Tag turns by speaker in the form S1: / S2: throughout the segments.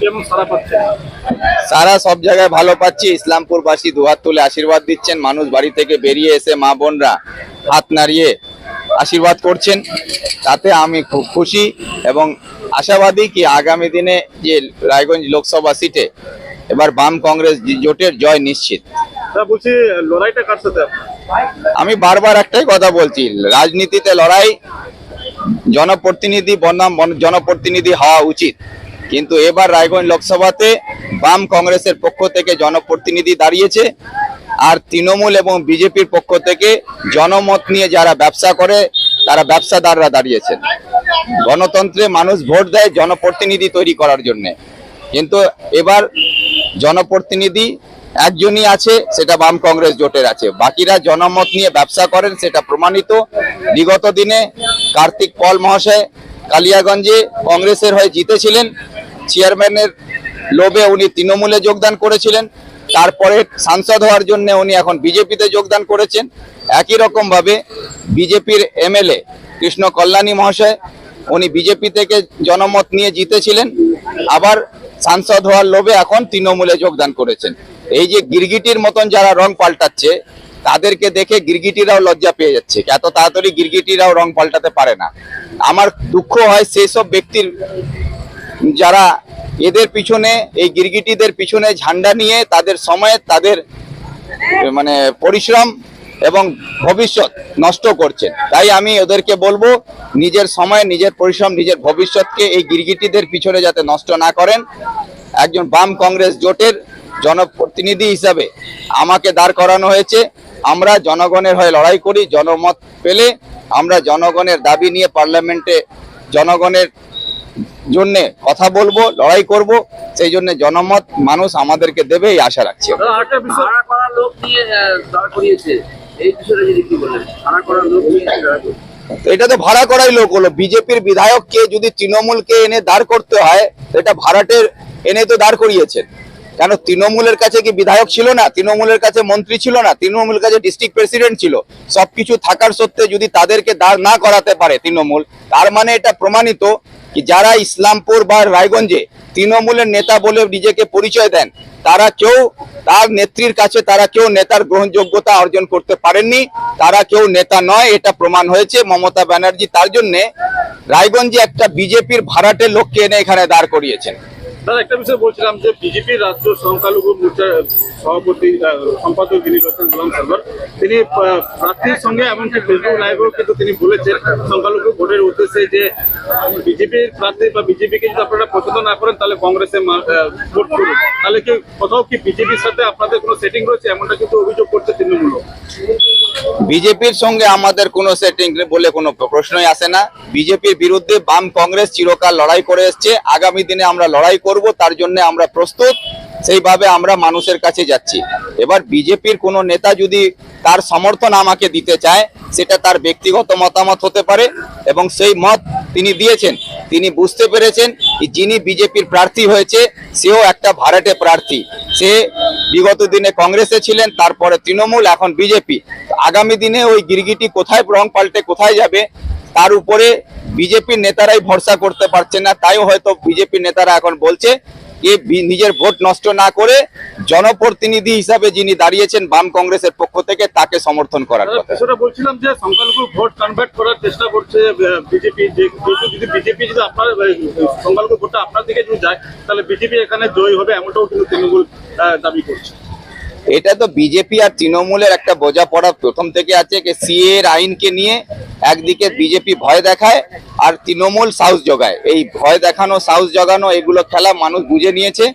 S1: কেমন সারা
S2: সব জায়গায় ভালো পাচ্ছি। ইসলামপুরবাসী দুহাত তুলে আশীর্বাদ দিচ্ছেন। মানুষ বাড়ি থেকে বেরিয়ে এসে মা বোনরা হাত নাড়িয়ে আশীর্বাদ করছেন। তাতে আমি খুব খুশি এবং আশাবাদী কি আগামী দিনে যে রায়গঞ্জ লোকসভা সিটে এবার বাম কংগ্রেস জোটের জয় নিশ্চিত।
S1: বলছি লড়াইটা কার সাথে
S2: আমি বারবার একটাই কথা বলছি রাজনীতিতে লড়াই জনপ্রতিনিধি বনাম জনপ্রতিনিধি হওয়া উচিত। কিন্তু এবার রায়গঞ্জ লোকসভাতে বাম কংগ্রেসের পক্ষ থেকে জনপ্রতিনিধি দাঁড়িয়েছে আর তৃণমূল এবং বিজেপির পক্ষ থেকে জনমত নিয়ে যারা ব্যবসা করে, তারা ব্যবসাদাররা দাঁড়িয়েছেন। গণতন্ত্রে মানুষ ভোট দেয় জনপ্রতিনিধি তৈরি করার জন্য। কিন্তু এবার জনপ্রতিনিধি একজনই আছে, সেটা বাম কংগ্রেস জোটের আছে। বাকিরা জনমত নিয়ে ব্যবসা করেন, সেটা প্রমাণিত। বিগত দিনে কার্তিক পল মহাশয় কালিয়াগঞ্জে কংগ্রেসের হয়ে জিতেছিলেন। চেয়ারম্যানের লোভে উনি তৃণমূলে যোগদান করেছিলেন। তারপরে সাংসদ হওয়ার জন্য উনি এখন বিজেপিতে যোগদান করেছেন। একই রকম ভাবে বিজেপির এমএলএ কৃষ্ণ কল্যাণী মহাশয়, উনি বিজেপি থেকে জনমত নিয়ে জিতেছিলেন। আবার সাংসদ হওয়ার লোভে এখন তৃণমূলে যোগদান করেছেন। এই যে গিরগিটির মতন যারা রং পাল্টাচ্ছে, তাদেরকে দেখে গিরগিটিরাও লজ্জা পেয়ে যাচ্ছে এত তাড়াতাড়ি গিরগিটিরাও রং পাল্টাতে পারে না। আমার দুঃখ হয় সেই সব ব্যক্তির যারা এদের পিছনে, এই গিরগিটিদের পিছনে ঝান্ডা নিয়ে তাদের সময় তাদের মানে পরিশ্রম এবং ভবিষ্যৎ নষ্ট করছেন। তাই আমি ওদেরকে বলব, নিজের সময়, নিজের পরিশ্রম, নিজের ভবিষ্যৎকে এই গিরগিটিদের পিছনে যাতে নষ্ট না করেন। একজন বাম কংগ্রেস জোটের জনপ্রতিনিধি হিসাবে আমাকে দাঁড় করানো হয়েছে। আমরা জনগণের হয়ে লড়াই করি, জনমত পেলে আমরা জনগণের দাবি নিয়ে পার্লামেন্টে জনগণের জন্য কথা বলব লড়াই করব সেই জন্য জনমত মানুষ আমাদেরকে দেবে এই আশা রাখছি এটা তো ভাড়া করাই লোক হলো। বিজেপির বিধায়ককে যদি তৃণমূলকে এনে দাঁড় করতে হয় এটা ভাড়াটের এনে তো দাঁড় করিয়েছেন। কেন তৃণমূলের কাছে কি বিধায়ক ছিল না? তৃণমূলের কাছে মন্ত্রী ছিল না? তৃণমূলের কাছে ডিস্ট্রিক্ট প্রেসিডেন্ট ছিল। সবকিছু থাকার সত্ত্বে যদি তাদেরকে দাঁড় না করাতে পারে তৃণমূল, তার মানে এটা প্রমাণিত কি যারা ইসলামপুর বা রায়গঞ্জে তৃণমূলের নেতা বলে নিজেকে পরিচয় দেন, তারা কেউ তার নেত্রীর কাছে, তারা কেউ নেতার গ্রহণযোগ্যতা অর্জন করতে পারেননি, তারা কেউ নেতা নয়, এটা প্রমাণ হয়েছে মমতা ব্যানার্জি। তার জন্যে রায়গঞ্জে একটা বিজেপির ভাড়াটে লোককে এনে এখানে দাঁড় করিয়েছেন।
S1: দাদা একটা বিষয় বলছিলাম যে বিজেপির রাজ্য সংখ্যালঘু মোর্চার সভাপতি সম্পাদক যিনি রয়েছেন গোলাম সারবার তিনি প্রার্থীর সঙ্গে এমনকি ফেসবুক লাইভেও কিন্তু তিনি বলেছেন সংখ্যালঘু ভোটের উদ্দেশ্যে যে বিজেপির প্রার্থী বা বিজেপিকে যদি আপনারা পছন্দ না করেন তাহলে কংগ্রেসে মা- আহ, ভোট করুন। তাহলে কি কোথাও কি বিজেপির সাথে আপনাদের কোনো সেটিং রয়েছে? এমনটা কিন্তু অভিযোগ করছে তৃণমূল
S2: বিজেপির সঙ্গে আমাদের কোনো সেটিং বলে কোনো প্রশ্নই আসে না। বিজেপির বিরুদ্ধে বাম কংগ্রেস চিরকাল লড়াই করে এসছে। আগামী দিনে আমরা লড়াই করব তার জন্য আমরা প্রস্তুত। সেইভাবে আমরা মানুষের কাছে যাচ্ছি। এবার বিজেপির কোনো নেতা যদি তার সমর্থন আমাকে দিতে চায়, সেটা তার ব্যক্তিগত মতামত হতে পারে এবং সেই মত তিনি দিয়েছেন। তিনি বুঝতে পেরেছেন যিনি বিজেপির প্রার্থী হয়েছে, সেও একটা ভাড়াটে প্রার্থী। সে বিগত দিনে কংগ্রেসে ছিলেন, তারপরে তৃণমূল, এখন বিজেপি। আগামী দিনে ওই গিরগিটি কোথায়, রং পাল্টে কোথায় যাবে, তার উপরে বিজেপির নেতারাই ভরসা করতে পারছে না। তাই হয়তো বিজেপির নেতারা এখন বলছে বি- নিজের ভোট নষ্ট না করে জনপ্রতিনিধি হিসাবে যিনি দাঁড়িয়েছেন বাম কংগ্রেসের পক্ষ থেকে তাকে সমর্থন করার কথা।
S1: বিষয়টা বলছিলাম যে সংখ্যালঘু ভোট কনভার্ট করার চেষ্টা করছে বিজেপি যে যদি বিজেপি যদি আপনার সংখ্যালঘু ভোটটা আপনার দিকে যদি যায় তাহলে বিজেপি এখানে জয়ী হবে এমনটাও কিন্তু তৃণমূল দাবি করছে।
S2: এটা তো বিজেপি আর তৃণমূলের একটা বোঝাপড়া প্রথম থেকে আছে যে সিএ এর আইনকে নিয়ে একদিকে বিজেপি ভয় দেখায় আর তৃণমূল সাহস জোগায়। এই ভয় দেখানো, সাহস জগানো, এগুলো খেলা মানুষ বুঝে নিয়েছে।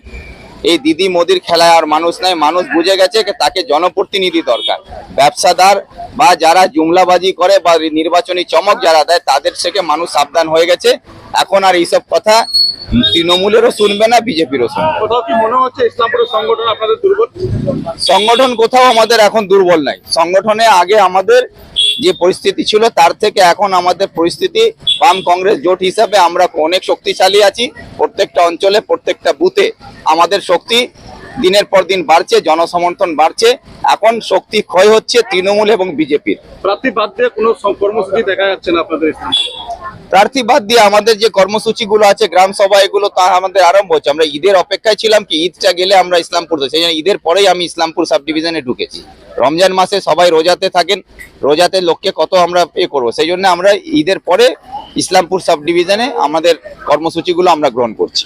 S2: এই দিদি মোদির খেলায় আর মানুষ নাই, মানুষ বুঝে গেছে তাকে জনপ্রতিনিধি দরকার। ব্যবসাদার বা যারা জুমলাবাজি করে বা নির্বাচনী চমক যারা দেয়, তাদের থেকে মানুষ সাবধান হয়ে গেছে। এখন আর এইসব কথা তৃণমূলেরও শুনবে না বিজেপিরও শুনবে
S1: মনে সংগঠন
S2: কোথাও আমাদের এখন দুর্বল নাই। সংগঠনে আগে আমাদের যে পরিস্থিতি ছিল তার থেকে এখন আমাদের পরিস্থিতি বাম কংগ্রেস জোট হিসাবে আমরা অনেক শক্তিশালী আছি। প্রত্যেকটা অঞ্চলে প্রত্যেকটা বুথে আমাদের শক্তি দিনের পর দিন বাড়ছে জনসমর্থন বাড়ছে। এখন শক্তি ক্ষয় হচ্ছে তৃণমূল এবং বিজেপির।
S1: প্রার্থী বাদ দিয়ে কোনো কর্মসূচি দেখা যাচ্ছে না আপনাদের
S2: প্রার্থী বাদ দিয়ে আমাদের যে কর্মসূচিগুলো আছে, গ্রাম সভা এগুলো তা আমাদের আরম্ভ হচ্ছে। আমরা ঈদের অপেক্ষায় ছিলাম কি, ঈদটা গেলে আমরা ইসলামপুর সেই জন্য ঈদের পরেই আমি ইসলামপুর সাব ডিভিশনে ঢুকেছি। রমজান মাসে সবাই রোজাতে থাকেন, রোজাতে লোককে কত আমরা এ করব? সেই জন্য আমরা ঈদের পরে ইসলামপুর সাব ডিভিশনে আমাদের কর্মসূচিগুলো আমরা গ্রহণ করছি।